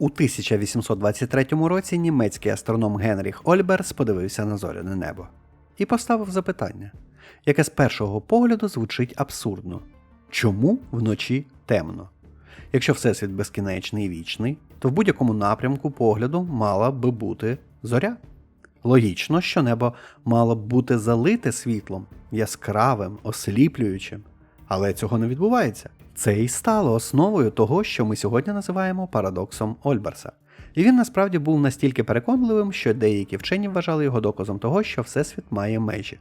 У 1823 році німецький астроном Генріх Ольберс подивився на зоряне небо і поставив запитання, яке з першого погляду звучить абсурдно: чому вночі темно? Якщо Всесвіт безкінечний і вічний, то в будь-якому напрямку погляду мала би бути зоря. Логічно, що небо мало б бути залите світлом, яскравим, осліплюючим, але цього не відбувається. Це і стало основою того, що ми сьогодні називаємо парадоксом Ольберса. І він насправді був настільки переконливим, що деякі вчені вважали його доказом того, що Всесвіт має межі.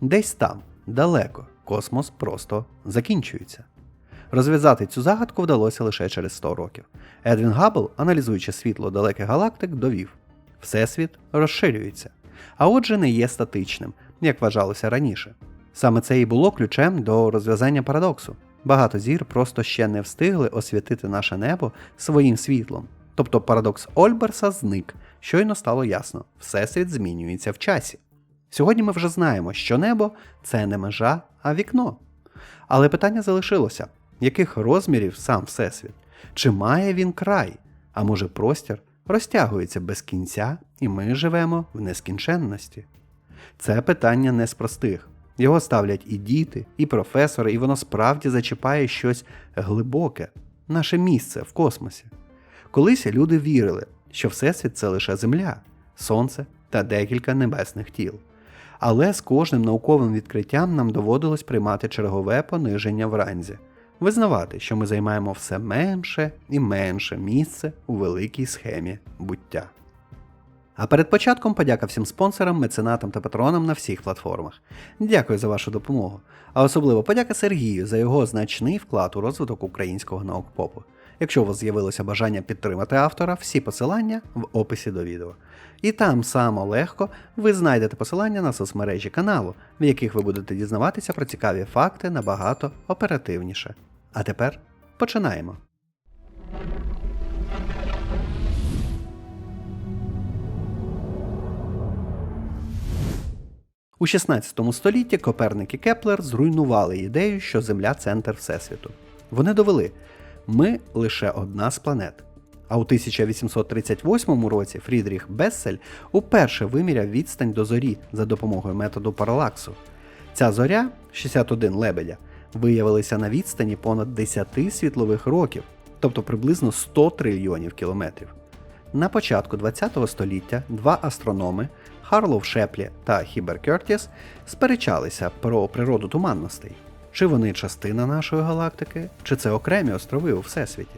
Десь там, далеко, космос просто закінчується. Розв'язати цю загадку вдалося лише через 100 років. Едвін Габбл, аналізуючи світло далеких галактик, довів: Всесвіт розширюється, а отже не є статичним, як вважалося раніше. Саме це і було ключем до розв'язання парадоксу. Багато зір просто ще не встигли освітити наше небо своїм світлом. Тобто парадокс Ольберса зник, щойно стало ясно, всесвіт змінюється в часі. Сьогодні ми вже знаємо, що небо це не межа, а вікно. Але питання залишилося: яких розмірів сам Всесвіт? Чи має він край? А може простір розтягується без кінця, і ми живемо в нескінченності? Це питання не з простих. Його ставлять і діти, і професори, і воно справді зачіпає щось глибоке, наше місце в космосі. Колись люди вірили, що Всесвіт це лише Земля, Сонце та декілька небесних тіл. Але з кожним науковим відкриттям нам доводилось приймати чергове пониження в ранзі, визнавати, що ми займаємо все менше і менше місце у великій схемі буття. А перед початком подяка всім спонсорам, меценатам та патронам на всіх платформах. Дякую за вашу допомогу. А особливо подяка Сергію за його значний вклад у розвиток українського наукпопу. Якщо у вас з'явилося бажання підтримати автора, всі посилання в описі до відео. І там само легко ви знайдете посилання на соцмережі каналу, в яких ви будете дізнаватися про цікаві факти набагато оперативніше. А тепер починаємо. У 16 столітті Коперник і Кеплер зруйнували ідею, що Земля центр Всесвіту. Вони довели, ми лише одна з планет. А у 1838 році Фрідріх Бессель уперше виміряв відстань до зорі за допомогою методу паралаксу. Ця зоря, 61 лебедя, виявилася на відстані понад 10 світлових років, тобто приблизно 100 трильйонів кілометрів. На початку ХХ століття два астрономи Харлоу Шеплі та Хібер Кертіс сперечалися про природу туманностей. Чи вони частина нашої галактики, чи це окремі острови у Всесвіті?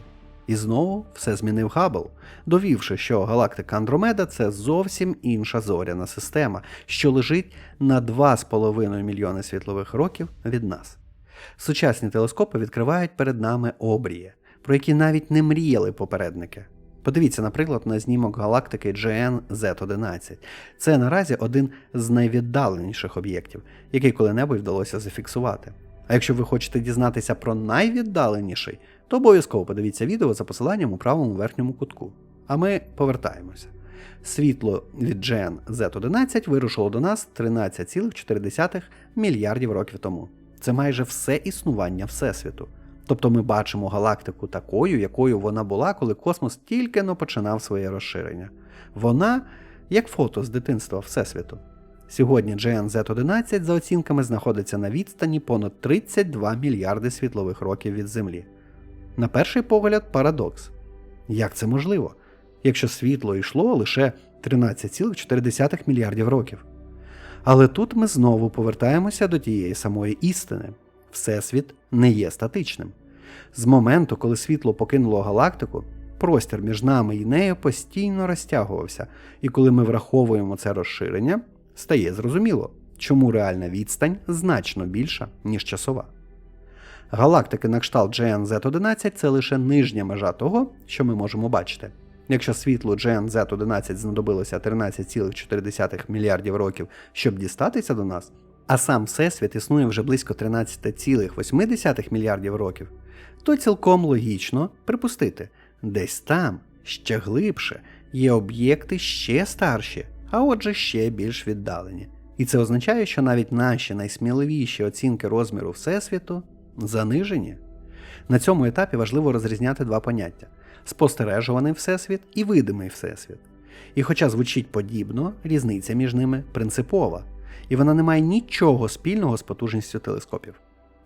І знову все змінив Габбл, довівши, що галактика Андромеда це зовсім інша зоряна система, що лежить на 2,5 мільйони світлових років від нас. Сучасні телескопи відкривають перед нами обрії, про які навіть не мріяли попередники. Подивіться, наприклад, на знімок галактики GN Z11. Це наразі один з найвіддаленіших об'єктів, який коли-небудь вдалося зафіксувати. А якщо ви хочете дізнатися про найвіддаленіший, то обов'язково подивіться відео за посиланням у правому верхньому кутку. А ми повертаємося. Світло від GN Z11 вирушило до нас 13,4 мільярдів років тому. Це майже все існування Всесвіту. Тобто ми бачимо галактику такою, якою вона була, коли космос тільки но починав своє розширення. Вона як фото з дитинства Всесвіту. Сьогодні GN-Z11 за оцінками знаходиться на відстані понад 32 мільярди світлових років від Землі. На перший погляд, парадокс. Як це можливо, якщо світло йшло лише 13,4 мільярдів років? Але тут ми знову повертаємося до тієї самої істини. Всесвіт не є статичним. З моменту, коли світло покинуло галактику, простір між нами і нею постійно розтягувався, і коли ми враховуємо це розширення, стає зрозуміло, чому реальна відстань значно більша, ніж часова. Галактики на кшталт GN-Z11 це лише нижня межа того, що ми можемо бачити. Якщо світлу GN-Z11 знадобилося 13,4 мільярдів років, щоб дістатися до нас, а сам Всесвіт існує вже близько 13,8 мільярдів років, то цілком логічно припустити, десь там, ще глибше, є об'єкти ще старші, а отже ще більш віддалені. І це означає, що навіть наші найсміливіші оцінки розміру Всесвіту занижені. На цьому етапі важливо розрізняти два поняття. спостережуваний всесвіт і видимий всесвіт. І хоча звучить подібно, різниця між ними принципова, і вона не має нічого спільного з потужністю телескопів.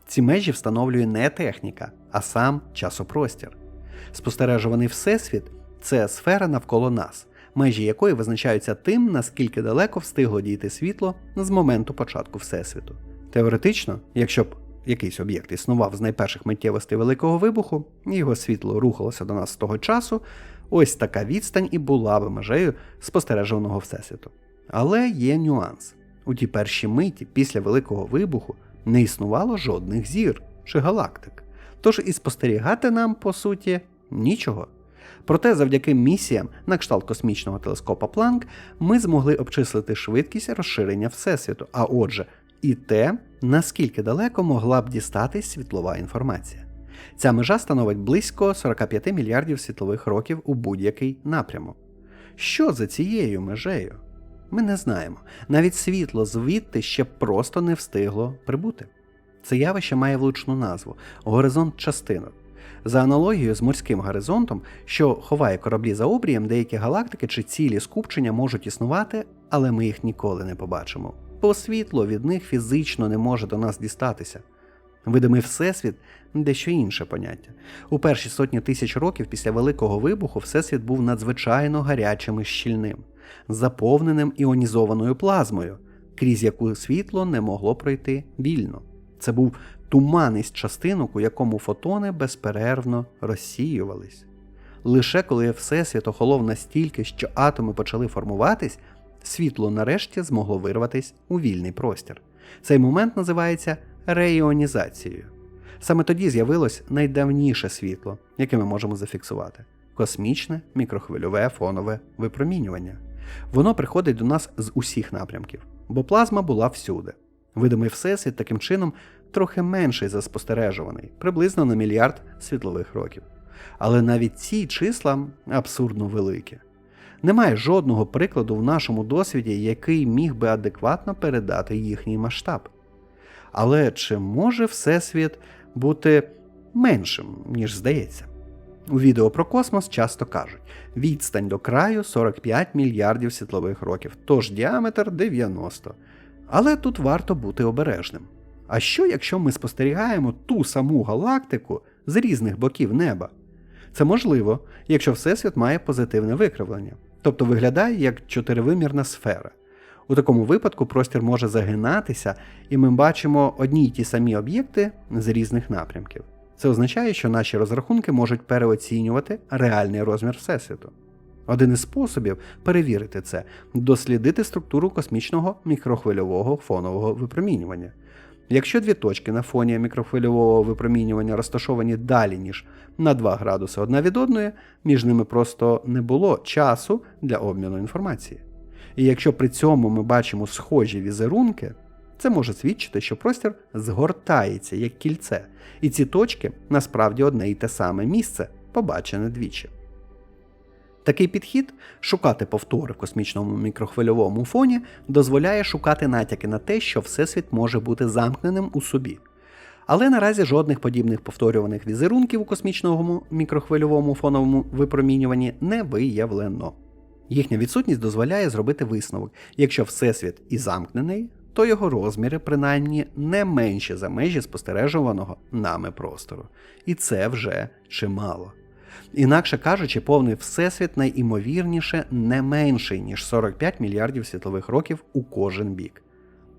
Ці межі встановлює не техніка, а сам часопростір. Спостережуваний всесвіт це сфера навколо нас, межі якої визначаються тим, наскільки далеко встигло дійти світло з моменту початку Всесвіту. Теоретично, якщо б якийсь об'єкт існував з найперших миттєвостей Великого вибуху, і його світло рухалося до нас з того часу, ось така відстань і була би межею спостережуваного Всесвіту. Але є нюанс. У ті перші миті після Великого вибуху не існувало жодних зір чи галактик. Тож і спостерігати нам, по суті, нічого. Проте, завдяки місіям на кшталт космічного телескопа Планк, ми змогли обчислити швидкість розширення Всесвіту, а отже, і те, наскільки далеко могла б дістатись світлова інформація. Ця межа становить близько 45 мільярдів світлових років у будь-який напрямок. Що за цією межею? Ми не знаємо. Навіть світло звідти ще просто не встигло прибути. Це явище має влучну назву горизонт частинок. За аналогією з морським горизонтом, що ховає кораблі за обрієм, деякі галактики чи цілі скупчення можуть існувати, але ми їх ніколи не побачимо, бо світло від них фізично не може до нас дістатися. Видимий всесвіт дещо інше поняття. У перші сотні тисяч років після Великого вибуху всесвіт був надзвичайно гарячим і щільним, заповненим іонізованою плазмою, крізь яку світло не могло пройти вільно. Це був туман частинок, у якому фотони безперервно розсіювались. Лише коли всесвіт охолов настільки, що атоми почали формуватись, світло нарешті змогло вирватись у вільний простір. Цей момент називається реіонізацією. Саме тоді з'явилось найдавніше світло, яке ми можемо зафіксувати космічне мікрохвильове фонове випромінювання. Воно приходить до нас з усіх напрямків, бо плазма була всюди. Видимий всесвіт таким чином трохи менший за спостережуваний, приблизно на мільярд світлових років. Але навіть ці числа абсурдно великі. Немає жодного прикладу в нашому досвіді, який міг би адекватно передати їхній масштаб. Але чи може Всесвіт бути меншим, ніж здається? У відео про космос часто кажуть: відстань до краю 45 мільярдів світлових років, тож діаметр 90. Але тут варто бути обережним. А що, якщо ми спостерігаємо ту саму галактику з різних боків неба? Це можливо, якщо Всесвіт має позитивне викривлення, тобто виглядає як чотиривимірна сфера. У такому випадку простір може загинатися, і ми бачимо одні й ті самі об'єкти з різних напрямків. Це означає, що наші розрахунки можуть переоцінювати реальний розмір Всесвіту. Один із способів перевірити це дослідити структуру космічного мікрохвильового фонового випромінювання. Якщо дві точки на фоні мікрохвильового випромінювання розташовані далі, ніж на 2 градуси одна від одної, між ними просто не було часу для обміну інформації. І якщо при цьому ми бачимо схожі візерунки, це може свідчити, що простір згортається як кільце, і ці точки насправді одне і те саме місце, побачене двічі. Такий підхід шукати повтори в космічному мікрохвильовому фоні дозволяє шукати натяки на те, що Всесвіт може бути замкненим у собі. Але наразі жодних подібних повторюваних візерунків у космічному мікрохвильовому фоновому випромінюванні не виявлено. Їхня відсутність дозволяє зробити висновок: якщо Всесвіт і замкнений, то його розміри принаймні не менші за межі спостережуваного нами простору. І це вже чимало. Інакше кажучи, повний всесвіт найімовірніше не менший, ніж 45 мільярдів світлових років у кожен бік.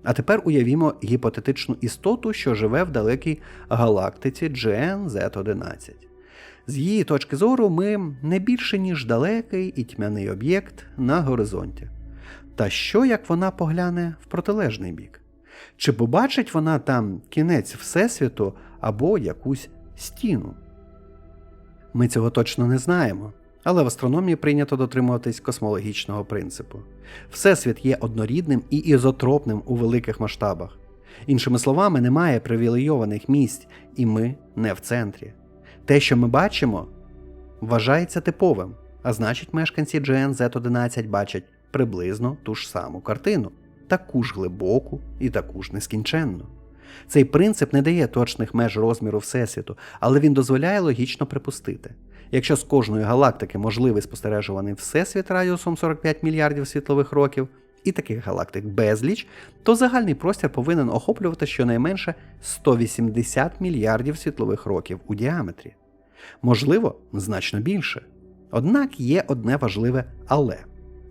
А тепер уявімо гіпотетичну істоту, що живе в далекій галактиці GNZ11. З її точки зору, ми не більше, ніж далекий і тьмяний об'єкт на горизонті. Та що як вона погляне в протилежний бік? Чи побачить вона там кінець Всесвіту або якусь стіну? Ми цього точно не знаємо, але в астрономії прийнято дотримуватись космологічного принципу. Всесвіт є однорідним і ізотропним у великих масштабах. Іншими словами, немає привілейованих місць, і ми не в центрі. Те, що ми бачимо, вважається типовим, а значить, мешканці GNZ11 бачать приблизно ту ж саму картину, таку ж глибоку і таку ж нескінченну. Цей принцип не дає точних меж розміру Всесвіту, але він дозволяє логічно припустити. Якщо з кожної галактики можливий спостережуваний всесвіт радіусом 45 мільярдів світлових років, і таких галактик безліч, то загальний простір повинен охоплювати щонайменше 180 мільярдів світлових років у діаметрі. Можливо, значно більше. Однак є одне важливе але.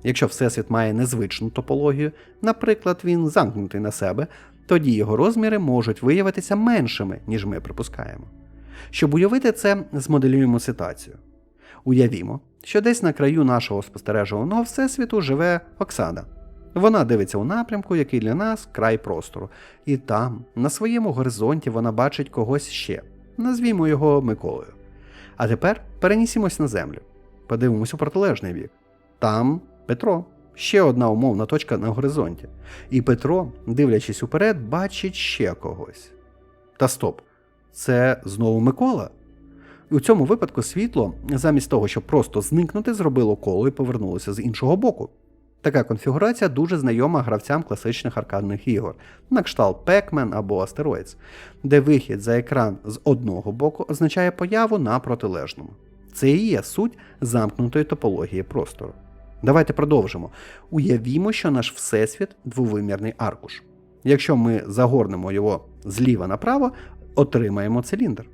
Якщо Всесвіт має незвичну топологію, наприклад, він замкнутий на себе, тоді його розміри можуть виявитися меншими, ніж ми припускаємо. Щоб уявити це, змоделюємо ситуацію. Уявімо, що десь на краю нашого спостережуваного всесвіту живе Оксана. Вона дивиться у напрямку, який для нас край простору, і там, на своєму горизонті, вона бачить когось ще. Назвімо його Миколою. А тепер перенісімось на землю. Подивимось у протилежний бік. Там Петро, ще одна умовна точка на горизонті. І Петро, дивлячись уперед, бачить ще когось. Та стоп, це знову Микола? У цьому випадку світло, замість того, щоб просто зникнути, зробило коло і повернулося з іншого боку. Така конфігурація дуже знайома гравцям класичних аркадних ігор, на кшталт Pac-Man або Asteroids, де вихід за екран з одного боку означає появу на протилежному. Це і є суть замкнутої топології простору. Давайте продовжимо. Уявімо, що наш всесвіт двовимірний аркуш. Якщо ми загорнемо його зліва направо, отримаємо циліндр.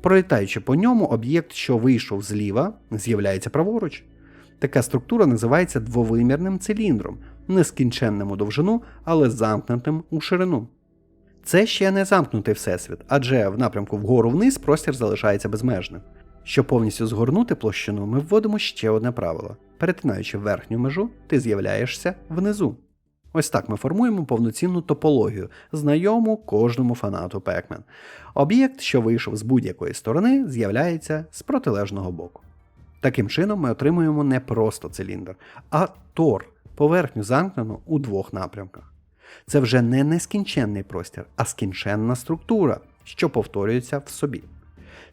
Пролітаючи по ньому, об'єкт, що вийшов зліва, з'являється праворуч. Така структура називається двовимірним циліндром, нескінченним у довжину, але замкнутим у ширину. Це ще не замкнутий всесвіт, адже в напрямку вгору вниз простір залишається безмежним. Щоб повністю згорнути площину, ми вводимо ще одне правило. Перетинаючи верхню межу, ти з'являєшся внизу. Ось так ми формуємо повноцінну топологію, знайому кожному фанату Pac-Man. Об'єкт, що вийшов з будь-якої сторони, з'являється з протилежного боку. Таким чином ми отримуємо не просто циліндр, а тор, поверхню замкнену у двох напрямках. Це вже не нескінченний простір, а скінченна структура, що повторюється в собі.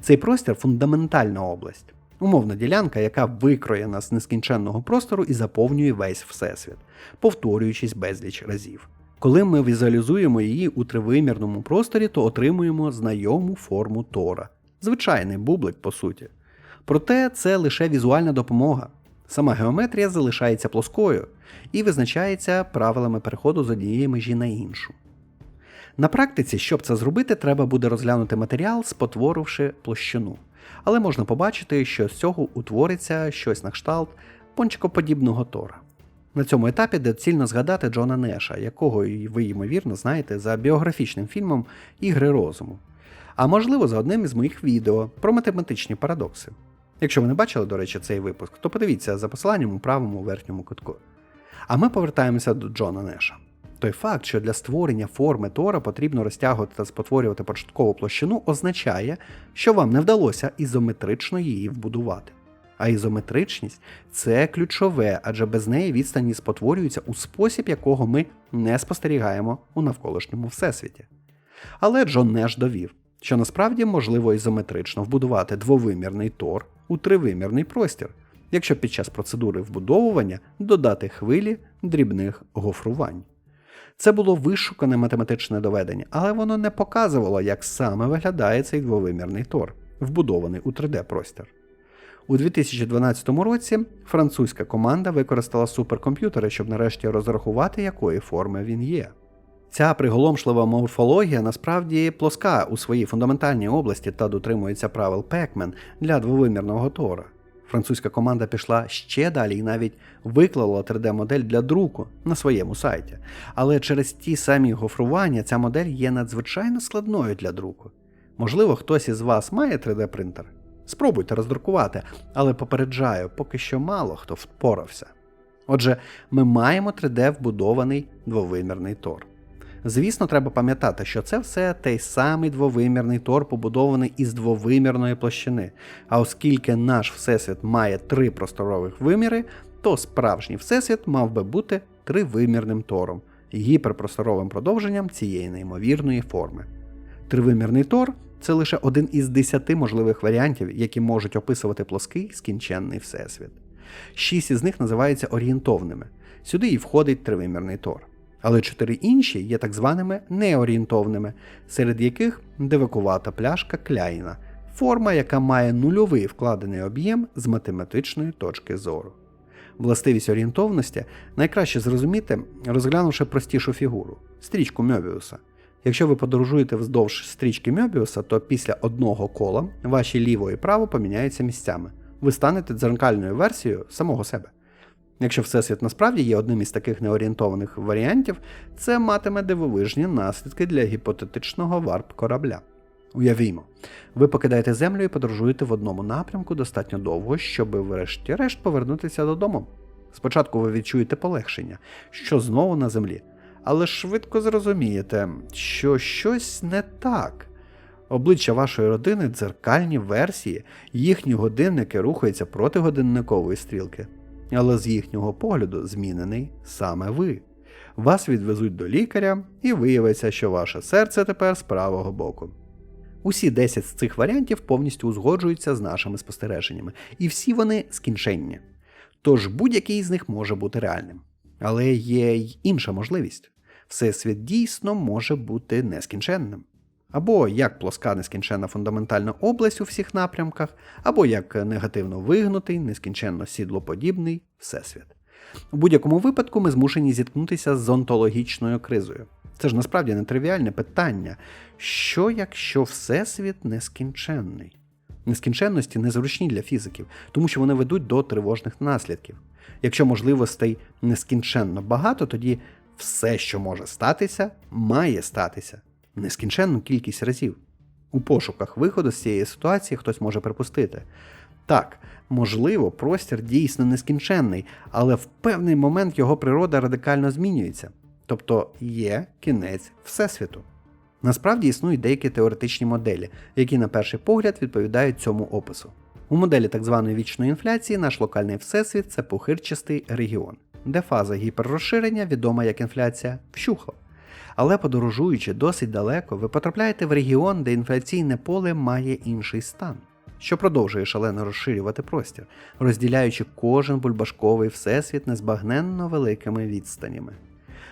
Цей простір фундаментальна область, умовна ділянка, яка викроєна з нескінченного простору і заповнює весь всесвіт, повторюючись безліч разів. Коли ми візуалізуємо її у тривимірному просторі, то отримуємо знайому форму Тора, звичайний бублик по суті. Проте це лише візуальна допомога. Сама геометрія залишається плоскою і визначається правилами переходу з однієї межі на іншу. На практиці, щоб це зробити, треба буде розглянути матеріал, спотворивши площину. Але можна побачити, що з цього утвориться щось на кшталт пончикоподібного тора. На цьому етапі доцільно згадати Джона Неша, якого ви, ймовірно, знаєте за біографічним фільмом Ігри розуму. А можливо, за одним із моїх відео про математичні парадокси. Якщо ви не бачили, до речі, цей випуск, то подивіться за посиланням у правому верхньому кутку. А ми повертаємося до Джона Неша. Той факт, що для створення форми Тора потрібно розтягувати та спотворювати початкову площину, означає, що вам не вдалося ізометрично її вбудувати. А ізометричність це ключове, адже без неї відстані спотворюються у спосіб, якого ми не спостерігаємо у навколишньому всесвіті. Але Джон Неш довів, що насправді можливо ізометрично вбудувати двовимірний тор у тривимірний простір, якщо під час процедури вбудовування додати хвилі дрібних гофрувань. Це було вишукане математичне доведення, але воно не показувало, як саме виглядає цей двовимірний тор, вбудований у 3D-простір. У 2012 році французька команда використала суперкомп'ютери, щоб нарешті розрахувати, якої форми він є. Ця приголомшлива морфологія насправді плоска у своїй фундаментальній області та дотримується правил Pac-Man для двовимірного тора. Французька команда пішла ще далі і навіть виклала 3D-модель для друку на своєму сайті. Але через ті самі гофрування ця модель є надзвичайно складною для друку. Можливо, хтось із вас має 3D-принтер? Спробуйте роздрукувати, але попереджаю, поки що мало хто впорався. Отже, ми маємо 3D вбудований двовимірний тор. Звісно, треба пам'ятати, що це все той самий двовимірний тор, побудований із двовимірної площини. А оскільки наш всесвіт має три просторових виміри, то справжній всесвіт мав би бути тривимірним тором, гіперпросторовим продовженням цієї неймовірної форми. Тривимірний тор це лише один із десяти можливих варіантів, які можуть описувати плоский скінченний всесвіт. Шість із них називаються орієнтовними. Сюди і входить тривимірний тор. Але чотири інші є так званими неорієнтовними, серед яких дивакувата пляшка Кляйна, форма, яка має нульовий вкладений об'єм з математичної точки зору. Властивість орієнтовності найкраще зрозуміти, розглянувши простішу фігуру стрічку Мьобіуса. Якщо ви подорожуєте вздовж стрічки Мьобіуса, то після одного кола ваші ліво і право поміняються місцями. Ви станете дзеркальною версією самого себе. Якщо Всесвіт насправді є одним із таких неорієнтованих варіантів, це матиме дивовижні наслідки для гіпотетичного варп корабля. Уявімо, ви покидаєте землю і подорожуєте в одному напрямку достатньо довго, щоб врешті-решт повернутися додому. Спочатку ви відчуєте полегшення, що знову на землі, але швидко зрозумієте, що щось не так. Обличчя вашої родини дзеркальні версії, їхні годинники рухаються проти годинникової стрілки, але з їхнього погляду змінений саме ви. Вас відвезуть до лікаря, і виявиться, що ваше серце тепер з правого боку. Усі 10 з цих варіантів повністю узгоджуються з нашими спостереженнями, і всі вони скінченні. Тож будь-який з них може бути реальним. Але є й інша можливість. Всесвіт дійсно може бути нескінченним. Або як плоска нескінченна фундаментальна область у всіх напрямках, або як негативно вигнутий, нескінченно сідлоподібний всесвіт. У будь-якому випадку ми змушені зіткнутися з онтологічною кризою. Це ж насправді нетривіальне питання. Що якщо Всесвіт нескінченний? Нескінченності незручні для фізиків, тому що вони ведуть до тривожних наслідків. Якщо можливостей нескінченно багато, тоді все, що може статися, має статися нескінченну кількість разів. У пошуках виходу з цієї ситуації хтось може припустити. Так, можливо, простір дійсно нескінченний, але в певний момент його природа радикально змінюється, тобто є кінець Всесвіту. Насправді існують деякі теоретичні моделі, які на перший погляд відповідають цьому опису. У моделі так званої вічної інфляції наш локальний всесвіт це похирчастий регіон, де фаза гіперрозширення, відома як інфляція, вщухла. Але подорожуючи досить далеко, ви потрапляєте в регіон, де інфляційне поле має інший стан, що продовжує шалено розширювати простір, розділяючи кожен бульбашковий всесвіт незбагненно великими відстанями.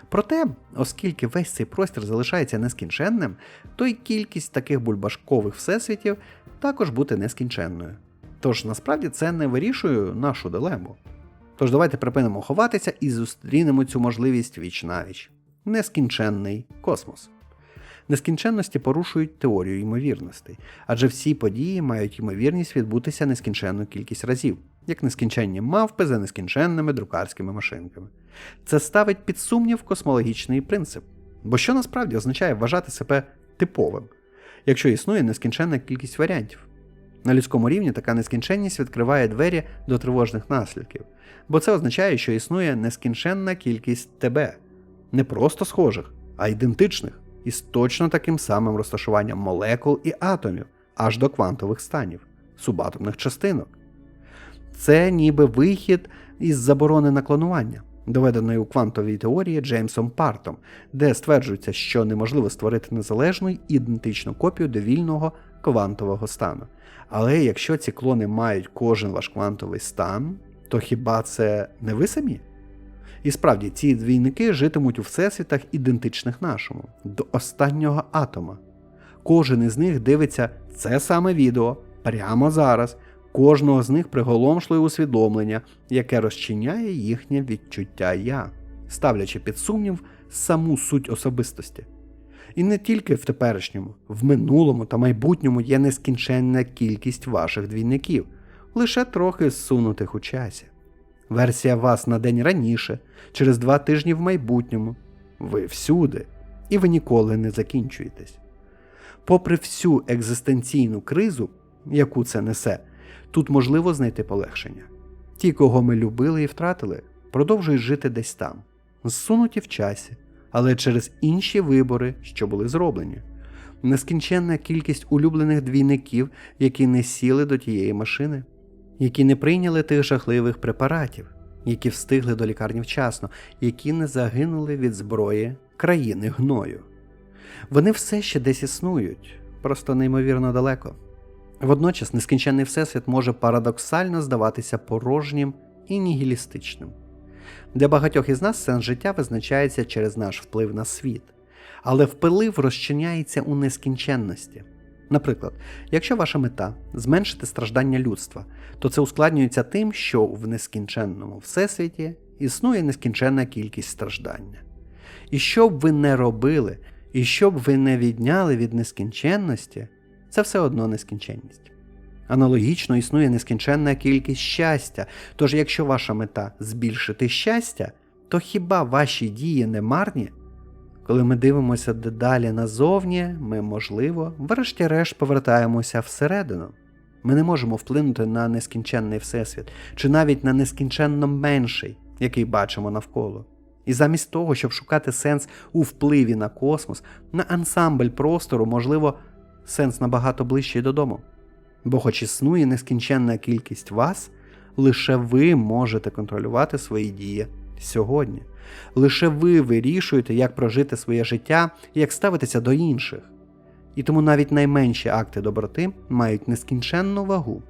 Проте, оскільки весь цей простір залишається нескінченним, то й кількість таких бульбашкових всесвітів також бути нескінченною. Тож насправді це не вирішує нашу дилему. Тож давайте припинимо ховатися і зустрінемо цю можливість віч навіч. Нескінченний космос. Нескінченності порушують теорію ймовірностей, адже всі події мають ймовірність відбутися нескінченну кількість разів, як нескінченні мавпи за нескінченними друкарськими машинками. Це ставить під сумнів космологічний принцип. Бо що насправді означає вважати себе типовим, якщо існує нескінченна кількість варіантів? На людському рівні така нескінченність відкриває двері до тривожних наслідків, бо це означає, що існує нескінченна кількість тебе, не просто схожих, а ідентичних, із точно таким самим розташуванням молекул і атомів, аж до квантових станів, субатомних частинок. Це ніби вихід із заборони на клонування, доведеної у квантовій теорії Джеймсом Партом, де стверджується, що неможливо створити незалежну ідентичну копію довільного квантового стану. Але якщо ці клони мають кожен ваш квантовий стан, то хіба це не ви самі? І справді, ці двійники житимуть у всесвітах ідентичних нашому, до останнього атома. Кожен із них дивиться це саме відео прямо зараз. Кожного з них приголомшливе усвідомлення, яке розчиняє їхнє відчуття я, ставлячи під сумнів саму суть особистості. І не тільки в теперішньому, в минулому та майбутньому є нескінченна кількість ваших двійників, лише трохи зсунутих у часі. Версія вас на день раніше, через два тижні в майбутньому. Ви всюди, і ви ніколи не закінчуєтесь. Попри всю екзистенційну кризу, яку це несе, тут можливо знайти полегшення. Ті, кого ми любили і втратили, продовжують жити десь там, зсунуті в часі, але через інші вибори, що були зроблені. Нескінченна кількість улюблених двійників, які не сіли до тієї машини, які не прийняли тих жахливих препаратів, які встигли до лікарні вчасно, які не загинули від зброї країни гною. Вони все ще десь існують, просто неймовірно далеко. Водночас нескінченний всесвіт може парадоксально здаватися порожнім і нігілістичним. Для багатьох із нас сенс життя визначається через наш вплив на світ, але вплив розчиняється у нескінченності. Наприклад, якщо ваша мета зменшити страждання людства, то це ускладнюється тим, що в нескінченному всесвіті існує нескінченна кількість страждання. І що б ви не робили, і що б ви не відняли від нескінченності, це все одно нескінченність. Аналогічно існує нескінченна кількість щастя, тож якщо ваша мета збільшити щастя, то хіба ваші дії не марні? Коли ми дивимося дедалі назовні, ми, можливо, врешті-решт повертаємося всередину. Ми не можемо вплинути на нескінченний всесвіт, чи навіть на нескінченно менший, який бачимо навколо. І замість того, щоб шукати сенс у впливі на космос, на ансамбль простору, можливо, сенс набагато ближчий додому. Бо, хоч існує нескінченна кількість вас, лише ви можете контролювати свої дії сьогодні. Лише ви вирішуєте, як прожити своє життя і як ставитися до інших. І тому навіть найменші акти доброти мають нескінченну вагу.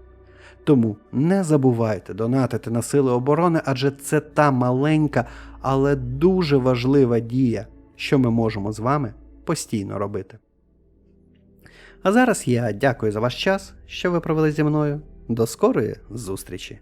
Тому не забувайте донатити на сили оборони, адже це та маленька, але дуже важлива дія, що ми можемо з вами постійно робити. А зараз я дякую за ваш час, що ви провели зі мною. До скорої зустрічі!